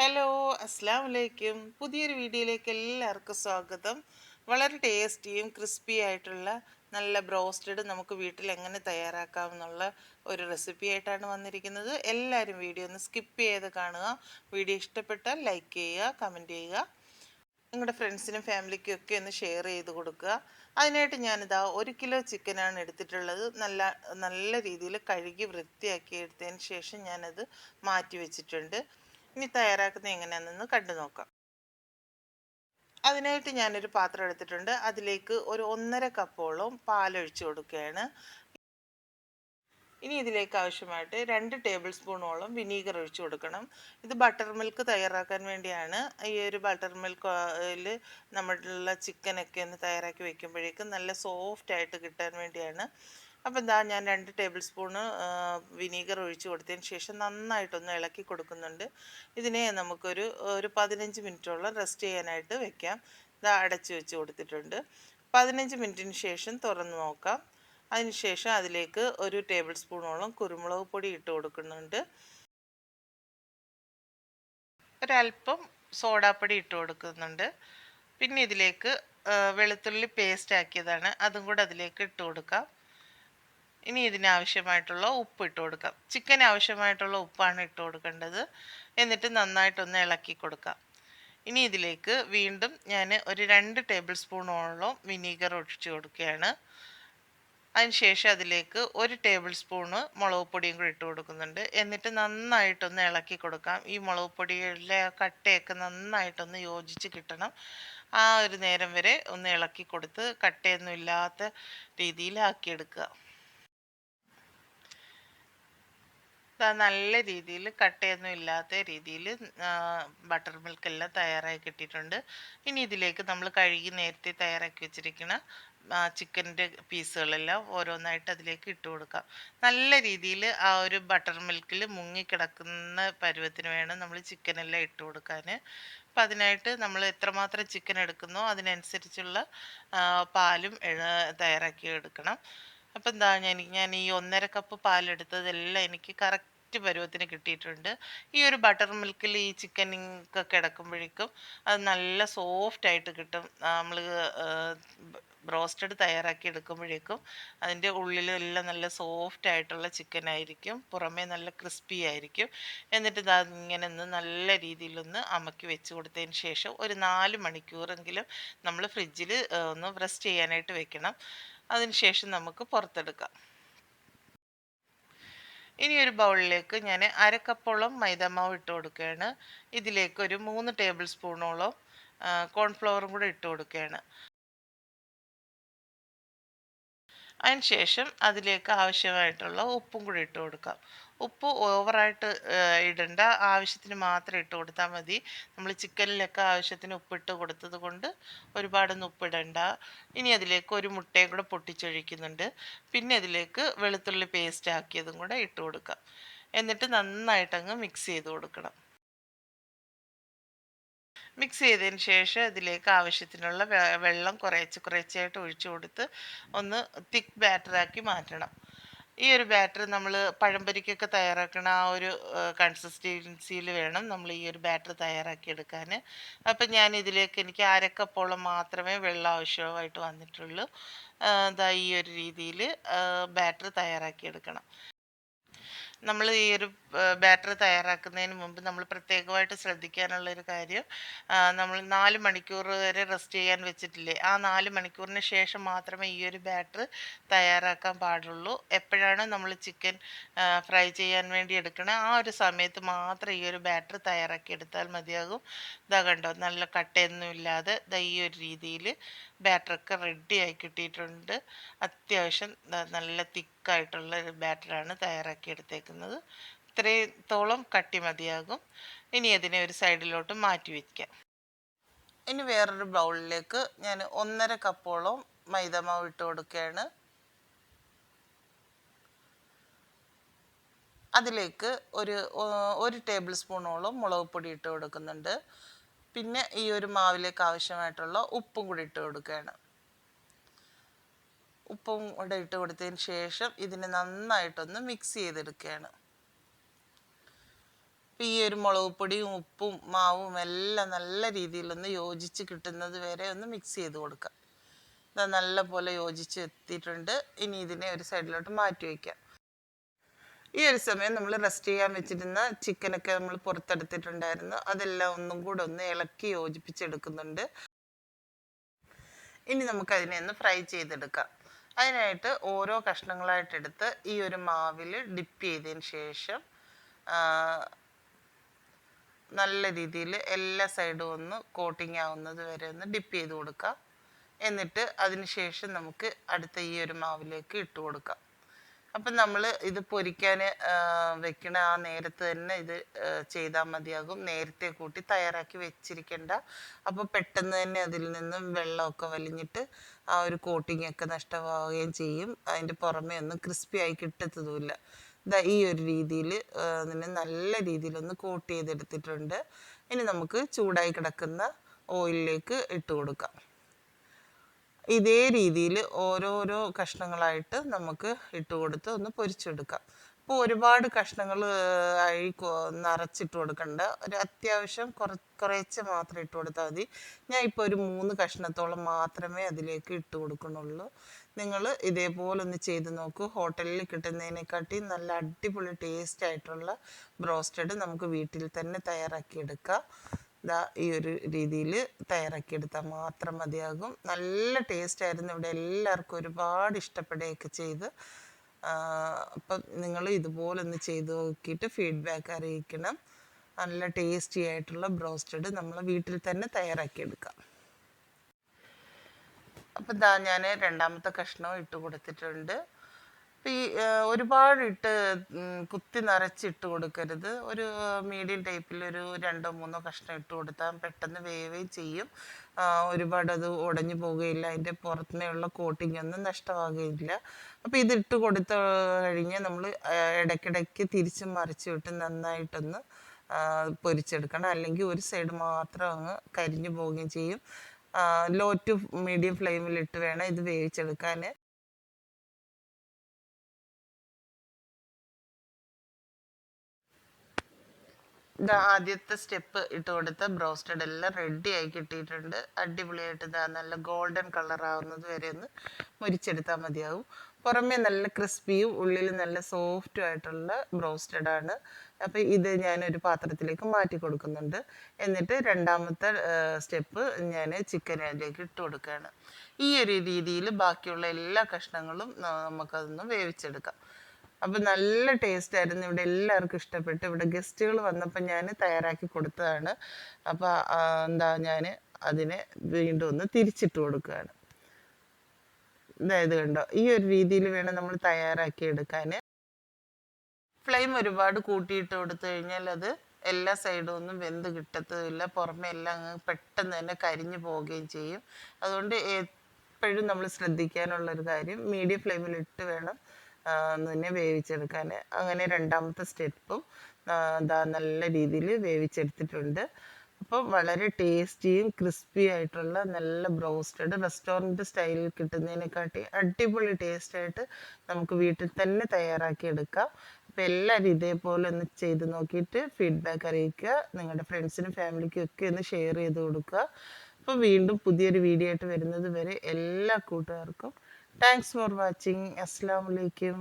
Hello അസ്സാം വലൈക്കും പുതിയൊരു വീഡിയോയിലേക്ക് എല്ലാവർക്കും സ്വാഗതം. വളരെ ടേസ്റ്റിയും ക്രിസ്പി ആയിട്ടുള്ള നല്ല ബ്രോസ്റ്റഡ് നമുക്ക് വീട്ടിൽ എങ്ങനെ തയ്യാറാക്കാം എന്നുള്ള ഒരു റെസിപ്പി ആയിട്ടാണ് വന്നിരിക്കുന്നത്. എല്ലാവരും വീഡിയോ ഒന്ന് സ്കിപ്പ് ചെയ്ത് കാണുക. വീഡിയോ ഇഷ്ടപ്പെട്ടാൽ ലൈക്ക് ചെയ്യുക കമന്റ് ചെയ്യുക. നിങ്ങളുടെ ഫ്രണ്ട്സിനും ഫാമിലിക്കും ഒക്കെ ഒന്ന് ഷെയർ ചെയ്ത് കൊടുക്കുക. അതിനായിട്ട് ഞാനിതാ ഒരു കിലോ ചിക്കനാണ് എടുത്തിട്ടുള്ളത്. നല്ല നല്ല രീതിയിൽ കഴുകി വൃത്തിയാക്കി എടുത്തതിന് ശേഷം ഞാനത് മാറ്റി വെച്ചിട്ടുണ്ട്. ഇനി തയ്യാറാക്കുന്നത് എങ്ങനെയാണെന്ന് കണ്ടു നോക്കാം. അതിനായിട്ട് ഞാനൊരു പാത്രം എടുത്തിട്ടുണ്ട്. അതിലേക്ക് ഒരു ഒന്നര കപ്പോളം പാലൊഴിച്ചു കൊടുക്കുകയാണ്. ഇനി ഇതിലേക്ക് ആവശ്യമായിട്ട് രണ്ട് ടേബിൾ സ്പൂണോളം വിനീഗർ ഒഴിച്ചു കൊടുക്കണം. ഇത് ബട്ടർ മിൽക്ക് തയ്യാറാക്കാൻ വേണ്ടിയാണ്. ഈ ഒരു ബട്ടർ മിൽക്കിൽ നമ്മളുള്ള ചിക്കനൊക്കെ ഒന്ന് തയ്യാറാക്കി വെക്കുമ്പോഴേക്കും നല്ല സോഫ്റ്റ് ആയിട്ട് കിട്ടാൻ വേണ്ടിയാണ്. അപ്പോൾ എന്താ ഞാൻ രണ്ട് ടേബിൾ സ്പൂണ് വിനീഗർ ഒഴിച്ച് കൊടുത്തതിന് ശേഷം നന്നായിട്ടൊന്ന് ഇളക്കി കൊടുക്കുന്നുണ്ട്. ഇതിനെ നമുക്കൊരു ഒരു പതിനഞ്ച് മിനിറ്റോളം റെസ്റ്റ് ചെയ്യാനായിട്ട് വെക്കാം. ഇതാ അടച്ച് വെച്ച് കൊടുത്തിട്ടുണ്ട്. പതിനഞ്ച് മിനിറ്റിന് ശേഷം തുറന്ന് നോക്കാം. അതിനുശേഷം അതിലേക്ക് ഒരു ടേബിൾ സ്പൂണോളം കുരുമുളക് പൊടി ഇട്ട് കൊടുക്കുന്നുണ്ട്. ഒരല്പം സോഡാപ്പൊടി ഇട്ട് കൊടുക്കുന്നുണ്ട്. പിന്നെ ഇതിലേക്ക് വെളുത്തുള്ളി പേസ്റ്റ് ആക്കിയതാണ് അതും കൂടെ അതിലേക്ക് ഇട്ട് കൊടുക്കാം. ഇനി ഇതിനാവശ്യമായിട്ടുള്ള ഉപ്പ് ഇട്ട് കൊടുക്കാം. ചിക്കൻ ആവശ്യമായിട്ടുള്ള ഉപ്പാണ് ഇട്ട് കൊടുക്കേണ്ടത്. എന്നിട്ട് നന്നായിട്ടൊന്ന് ഇളക്കി കൊടുക്കാം. ഇനി ഇതിലേക്ക് വീണ്ടും ഞാൻ ഒരു രണ്ട് ടേബിൾ സ്പൂണോളം വിനീഗർ ഒഴിച്ച് കൊടുക്കുകയാണ്. അതിനുശേഷം അതിലേക്ക് ഒരു ടേബിൾ സ്പൂണ് മുളക് പൊടിയും കൂടി ഇട്ട് കൊടുക്കുന്നുണ്ട്. എന്നിട്ട് നന്നായിട്ടൊന്ന് ഇളക്കി കൊടുക്കാം. ഈ മുളക് പൊടിയിലെ കട്ടയൊക്കെ നന്നായിട്ടൊന്ന് യോജിച്ച് കിട്ടണം. ആ ഒരു നേരം വരെ ഒന്ന് ഇളക്കി കൊടുത്ത് കട്ടയൊന്നും ഇല്ലാത്ത രീതിയിലാക്കിയെടുക്കുക നല്ല രീതിയിൽ കട്ടയൊന്നും ഇല്ലാത്ത രീതിയിൽ ബട്ടർ മിൽക്ക് എല്ലാം തയ്യാറായി കിട്ടിയിട്ടുണ്ട്. ഇനി ഇതിലേക്ക് നമ്മൾ കഴുകി നേരത്തെ തയ്യാറാക്കി വെച്ചിരിക്കുന്ന ചിക്കന്റെ പീസുകളെല്ലാം ഓരോന്നായിട്ട് അതിലേക്ക് ഇട്ട് കൊടുക്കാം. നല്ല രീതിയിൽ ആ ഒരു ബട്ടർ മിൽക്കിൽ മുങ്ങിക്കിടക്കുന്ന പരുവത്തിന് വേണം നമ്മൾ ചിക്കനെല്ലാം ഇട്ട് കൊടുക്കാൻ. അപ്പം അതിനായിട്ട് നമ്മൾ എത്രമാത്രം ചിക്കൻ എടുക്കുന്നോ അതിനനുസരിച്ചുള്ള പാലും തയ്യാറാക്കി എടുക്കണം. അപ്പം എന്താ ഞാൻ ഞാൻ ഈ ഒന്നര കപ്പ് പാലെടുത്തതെല്ലാം എനിക്ക് കറക്റ്റ് പരുവത്തിന് കിട്ടിയിട്ടുണ്ട്. ഈ ഒരു ബട്ടർ മിൽക്കിൽ ഈ ചിക്കൻ ഒക്കെ കിടക്കുമ്പോഴേക്കും അത് നല്ല സോഫ്റ്റ് ആയിട്ട് കിട്ടും. നമ്മൾ ബ്രോസ്റ്റഡ് തയ്യാറാക്കി എടുക്കുമ്പോഴേക്കും അതിന്റെ ഉള്ളിലെല്ലാം നല്ല സോഫ്റ്റ് ആയിട്ടുള്ള ചിക്കൻ ആയിരിക്കും. പുറമേ നല്ല ക്രിസ്പി ആയിരിക്കും. എന്നിട്ട് ഇത് ഇങ്ങനെ ഒന്ന് നല്ല രീതിയിലൊന്ന് അമക്കി വെച്ച് കൊടുത്തതിന് ശേഷം ഒരു നാല് മണിക്കൂറെങ്കിലും നമ്മൾ ഫ്രിഡ്ജിൽ ഒന്ന് റെസ്റ്റ് ചെയ്യാനായിട്ട് വെക്കണം. അതിനുശേഷം നമുക്ക് പുറത്തെടുക്കാം. ഇനി ഒരു ബൗളിലേക്ക് ഞാൻ അരക്കപ്പോളം മൈദമാവ് ഇട്ട് കൊടുക്കുകയാണ്. ഇതിലേക്ക് ഒരു മൂന്ന് ടേബിൾ സ്പൂണോളം കോൺഫ്ലവറും കൂടെ ഇട്ട് കൊടുക്കുകയാണ്. അതിനുശേഷം അതിലേക്ക് ആവശ്യമായിട്ടുള്ള ഉപ്പും കൂടി ഇട്ട് കൊടുക്കാം. ഉപ്പ് ഓവറായിട്ട് ഇടണ്ട. ആവശ്യത്തിന് മാത്രം ഇട്ട് കൊടുത്താൽ മതി. നമ്മൾ ചിക്കനിലൊക്കെ ആവശ്യത്തിന് ഉപ്പിട്ട് കൊടുത്തത് കൊണ്ട് ഒരുപാടൊന്നും ഉപ്പിടണ്ട. ഇനി അതിലേക്ക് ഒരു മുട്ടയും കൂടെ പൊട്ടിച്ചൊഴിക്കുന്നുണ്ട്. പിന്നെ അതിലേക്ക് വെളുത്തുള്ളി പേസ്റ്റ് ആക്കിയതും കൂടെ ഇട്ട് കൊടുക്കാം. എന്നിട്ട് നന്നായിട്ടങ്ങ് മിക്സ് ചെയ്ത് കൊടുക്കണം. മിക്സ് ചെയ്തതിന് ശേഷം അതിലേക്ക് ആവശ്യത്തിനുള്ള വെള്ളം കുറേച്ച് കുറേച്ചായിട്ട് ഒഴിച്ചു കൊടുത്ത് ഒന്ന് തിക്ക് ബാറ്ററാക്കി മാറ്റണം. ഈ ഒരു ബാറ്റർ നമ്മൾ പഴംപൊരിക്കൊക്കെ തയ്യാറാക്കണ ആ ഒരു കൺസിസ്റ്റൻസിയിൽ വേണം നമ്മൾ ഈ ഒരു ബാറ്റർ തയ്യാറാക്കിയെടുക്കാൻ അപ്പം ഞാൻ ഇതിലേക്ക് എനിക്ക് അരക്കപ്പോളം മാത്രമേ വെള്ളം ആവശ്യമായിട്ട് വന്നിട്ടുള്ളൂ. ഈ ഒരു രീതിയിൽ ബാറ്റർ തയ്യാറാക്കി എടുക്കണം. നമ്മൾ ഈ ഒരു ബാറ്ററി തയ്യാറാക്കുന്നതിന് മുമ്പ് നമ്മൾ പ്രത്യേകമായിട്ട് ശ്രദ്ധിക്കാനുള്ള ഒരു കാര്യം നമ്മൾ നാല് മണിക്കൂർ വരെ റെസ്റ്റ് ചെയ്യാൻ വെച്ചിട്ടില്ലേ ആ നാല് മണിക്കൂറിന് ശേഷം മാത്രമേ ഈ ഒരു ബാറ്ററി തയ്യാറാക്കാൻ പാടുള്ളൂ. എപ്പോഴാണ് നമ്മൾ ചിക്കൻ ഫ്രൈ ചെയ്യാൻ വേണ്ടി എടുക്കണേ ആ ഒരു സമയത്ത് മാത്രം ഈ ഒരു ബാറ്ററി തയ്യാറാക്കി എടുത്താൽ മതിയാകും. ഇതാ കണ്ടോ നല്ല കട്ടയൊന്നും ഇല്ലാതെ ഇതാ ഈ ഒരു രീതിയിൽ ബാറ്ററൊക്കെ റെഡിയായി കിട്ടിയിട്ടുണ്ട്. അത്യാവശ്യം നല്ല തിക്കായിട്ടുള്ള ഒരു ബാറ്ററാണ് തയ്യാറാക്കി എടുത്തേക്കുന്നത്. ഇത്രത്തോളം കട്ടി മതിയാകും. ഇനി അതിനെ ഒരു സൈഡിലോട്ട് മാറ്റി വയ്ക്കാം ഇനി വേറൊരു ബൗളിലേക്ക് ഞാൻ ഒന്നര കപ്പോളം മൈദമാവ് ഇട്ട് കൊടുക്കുകയാണ്. അതിലേക്ക് ഒരു ഒരു ടേബിൾ സ്പൂണോളം മുളക് പൊടി ഇട്ട് കൊടുക്കുന്നുണ്ട്. പിന്നെ ഈ ഒരു മാവിലേക്ക് ആവശ്യമായിട്ടുള്ള ഉപ്പും കൂടി ഇട്ട് കൊടുക്കുകയാണ്. ഉപ്പും കൂടെ ഇട്ട് കൊടുത്തതിന് ശേഷം ഇതിനെ നന്നായിട്ടൊന്ന് മിക്സ് ചെയ്തെടുക്കുകയാണ്. ഈ ഒരു മുളക് പൊടിയും ഉപ്പും മാവും എല്ലാം നല്ല രീതിയിലൊന്ന് യോജിച്ച് കിട്ടുന്നത് വരെ ഒന്ന് മിക്സ് ചെയ്ത് കൊടുക്കാം. ഇതാ നല്ല പോലെ യോജിച്ച് എത്തിയിട്ടുണ്ട്. ഇനി ഇതിനെ ഒരു സൈഡിലോട്ട് മാറ്റി വയ്ക്കാം ഈ ഒരു സമയം നമ്മൾ റെസ്റ്റ് ചെയ്യാൻ വെച്ചിരുന്ന ചിക്കനൊക്കെ നമ്മൾ പുറത്തെടുത്തിട്ടുണ്ടായിരുന്നു. അതെല്ലാം ഒന്നും കൂടെ ഒന്ന് ഇളക്കി യോജിപ്പിച്ചെടുക്കുന്നുണ്ട്. ഇനി നമുക്കതിനെ ഒന്ന് ഫ്രൈ ചെയ്തെടുക്കാം. അതിനായിട്ട് ഓരോ കഷ്ണങ്ങളായിട്ട് എടുത്ത് ഈ ഒരു മാവിൽ ഡിപ്പ് ചെയ്തതിന് ശേഷം നല്ല രീതിയിൽ എല്ലാ സൈഡും ഒന്ന് കോട്ടിങ് ആവുന്നത് വരെ ഒന്ന് ഡിപ്പ് ചെയ്ത് കൊടുക്കുക എന്നിട്ട് അതിന് ശേഷം നമുക്ക് അടുത്ത ഈ ഒരു മാവിലേക്ക് ഇട്ട് കൊടുക്കാം. അപ്പം നമ്മൾ ഇത് പൊരിക്കാൻ വെക്കണ ആ നേരത്ത് തന്നെ ഇത് ചെയ്താൽ മതിയാകും. നേരത്തെ കൂട്ടി തയ്യാറാക്കി വെച്ചിരിക്കേണ്ട. അപ്പോൾ പെട്ടെന്ന് തന്നെ അതിൽ നിന്നും വെള്ളമൊക്കെ വലിഞ്ഞിട്ട് ആ ഒരു കോട്ടിംഗ് ഒക്കെ നഷ്ടമാവുകയും ചെയ്യും. അതിന്റെ പുറമേ ഒന്നും ക്രിസ്പി ആയി കിട്ടത്തതുമില്ല. ഇതാ ഈ ഒരു രീതിയിൽ അതിനെ നല്ല രീതിയിലൊന്ന് കോട്ട് ചെയ്തെടുത്തിട്ടുണ്ട്. ഇനി നമുക്ക് ചൂടായി കിടക്കുന്ന ഓയിലിലേക്ക് ഇട്ട് കൊടുക്കാം. ഇതേ രീതിയിൽ ഓരോരോ കഷ്ണങ്ങളായിട്ട് നമുക്ക് ഇട്ട് കൊടുത്ത് ഒന്ന് പൊരിച്ചെടുക്കാം. അപ്പോൾ ഒരുപാട് കഷ്ണങ്ങൾ ആയി നിറച്ചിട്ട് കൊടുക്കണ്ട. ഒരു അത്യാവശ്യം കുറ കുറേച്ച് മാത്രം ഇട്ട് കൊടുത്താൽ മതി. ഞാൻ ഇപ്പോൾ ഒരു മൂന്ന് കഷ്ണത്തോളം മാത്രമേ അതിലേക്ക് ഇട്ട് കൊടുക്കണുള്ളൂ നിങ്ങൾ ഇതേപോലെ ഒന്ന് ചെയ്ത് നോക്കൂ. ഹോട്ടലിൽ കിട്ടുന്നതിനെക്കാട്ടി നല്ല അടിപൊളി ടേസ്റ്റ് ആയിട്ടുള്ള ബ്രോസ്റ്റഡ് നമുക്ക് വീട്ടിൽ തന്നെ തയ്യാറാക്കിയെടുക്കാം ദാ ഈ ഒരു രീതിയിൽ തയ്യാറാക്കിയെടുത്താൽ മാത്രം മതിയാകും. നല്ല ടേസ്റ്റ് ആയിരുന്നു ഇവിടെ എല്ലാവർക്കും ഒരുപാട് ഇഷ്ടപ്പെടുകയൊക്കെ ചെയ്ത്. അപ്പം നിങ്ങൾ ഇതുപോലെ ഒന്ന് ചെയ്ത് നോക്കിയിട്ട് ഫീഡ്ബാക്ക് അറിയിക്കണം. നല്ല ടേസ്റ്റി ആയിട്ടുള്ള ബ്രോസ്റ്റഡ് നമ്മൾ വീട്ടിൽ തന്നെ തയ്യാറാക്കിയെടുക്കാം അപ്പം ദാ ഞാൻ രണ്ടാമത്തെ കഷ്ണവും ഇട്ട് കൊടുത്തിട്ടുണ്ട്. ഈ ഒരുപാടിട്ട് കുത്തി നിറച്ചിട്ട് കൊടുക്കരുത്. ഒരു മീഡിയം ടൈപ്പിൽ ഒരു രണ്ടോ മൂന്നോ കഷ്ണം ഇട്ട് കൊടുത്താൽ പെട്ടെന്ന് വേവുകയും ചെയ്യും. ഒരുപാട് അത് ഉടഞ്ഞു പോവുകയില്ല. അതിന്റെ പുറത്തുനിന്നുള്ള കോട്ടിംഗ് ഒന്നും നഷ്ടമാകുകയില്ല. അപ്പോൾ ഇതിട്ട് കൊടുത്ത കഴിഞ്ഞ് നമ്മൾ ഇടയ്ക്കിടയ്ക്ക് തിരിച്ച് മറിച്ച് വിട്ട് നന്നായിട്ടൊന്ന് പൊരിച്ചെടുക്കണം. അല്ലെങ്കിൽ ഒരു സൈഡ് മാത്രം അങ്ങ് കരിഞ്ഞു പോവുകയും ചെയ്യും. ലോ ടു മീഡിയം ഫ്ലെയിമിലിട്ട് വേണം ഇത് വേവിച്ചെടുക്കാൻ. ഇത് ആദ്യത്തെ സ്റ്റെപ്പ് ഇട്ട് കൊടുത്ത ബ്രോസ്റ്റഡ് എല്ലാം റെഡി ആയി കിട്ടിയിട്ടുണ്ട്. അടിപൊളിയായിട്ട് ഇതാ നല്ല ഗോൾഡൻ കളർ ആവുന്നത് വരെ ഒന്ന് മുരിച്ചെടുത്താൽ മതിയാവും. പുറമേ നല്ല ക്രിസ്പിയും ഉള്ളിൽ നല്ല സോഫ്റ്റും ആയിട്ടുള്ള ബ്രോസ്റ്റഡ് ആണ്. അപ്പോൾ ഇത് ഒരു പാത്രത്തിലേക്ക് മാറ്റി കൊടുക്കുന്നുണ്ട്. എന്നിട്ട് രണ്ടാമത്തെ സ്റ്റെപ്പ് ഞാൻ ചിക്കൻ അതിലേക്ക് ഇട്ട് കൊടുക്കുകയാണ്. ഈ ഒരു രീതിയിൽ ബാക്കിയുള്ള എല്ലാ കഷ്ണങ്ങളും നമുക്കതൊന്ന് വേവിച്ചെടുക്കാം. അപ്പം നല്ല ടേസ്റ്റ് ആയിരുന്നു. ഇവിടെ എല്ലാവർക്കും ഇഷ്ടപ്പെട്ടു. ഇവിടെ ഗസ്റ്റുകൾ വന്നപ്പോൾ ഞാൻ തയ്യാറാക്കി കൊടുത്തതാണ്. അപ്പോൾ എന്താ ഞാൻ അതിനെ വീണ്ടും ഒന്ന് തിരിച്ചിട്ട് കൊടുക്കുകയാണ്. ഇതായത് കണ്ടോ? ഈ ഒരു രീതിയിൽ വേണം നമ്മൾ തയ്യാറാക്കി എടുക്കാൻ ഫ്ലെയിം ഒരുപാട് കൂട്ടിയിട്ട് കൊടുത്തു കഴിഞ്ഞാൽ അത് എല്ലാ സൈഡും ഒന്നും വെന്ത് കിട്ടത്തുമില്ല. പുറമെ എല്ലാം അങ്ങ് പെട്ടെന്ന് തന്നെ കരിഞ്ഞു പോവുകയും ചെയ്യും. അതുകൊണ്ട് എപ്പോഴും നമ്മൾ ശ്രദ്ധിക്കാനുള്ള ഒരു കാര്യം മീഡിയം ഫ്ലെയിമിൽ ഇട്ട് വേണം തന്നെ വേവിച്ചെടുക്കാൻ. അങ്ങനെ രണ്ടാമത്തെ സ്റ്റെപ്പും നല്ല രീതിയിൽ വേവിച്ചെടുത്തിട്ടുണ്ട്. അപ്പോൾ വളരെ ടേസ്റ്റിയും ക്രിസ്പി ആയിട്ടുള്ള നല്ല ബ്രോസ്റ്റഡ് റെസ്റ്റോറന്റ് സ്റ്റൈലിൽ കിട്ടുന്നതിനെക്കാട്ടി അടിപൊളി ടേസ്റ്റായിട്ട് നമുക്ക് വീട്ടിൽ തന്നെ തയ്യാറാക്കി എടുക്കാം. എല്ലാവരും ഇതേപോലെ ഒന്ന് ചെയ്ത് നോക്കിയിട്ട് ഫീഡ്ബാക്ക് അറിയിക്കുക. നിങ്ങളുടെ ഫ്രണ്ട്സിനും ഫാമിലിക്കും ഒക്കെ ഒന്ന് ഷെയർ ചെയ്ത് കൊടുക്കുക. അപ്പോൾ വീണ്ടും പുതിയൊരു വീഡിയോ ആയിട്ട് വരുന്നത് വരെ എല്ലാ കൂട്ടുകാർക്കും താങ്ക്സ് ഫോർ വാച്ചിങ് അസ്സാം വലൈക്കും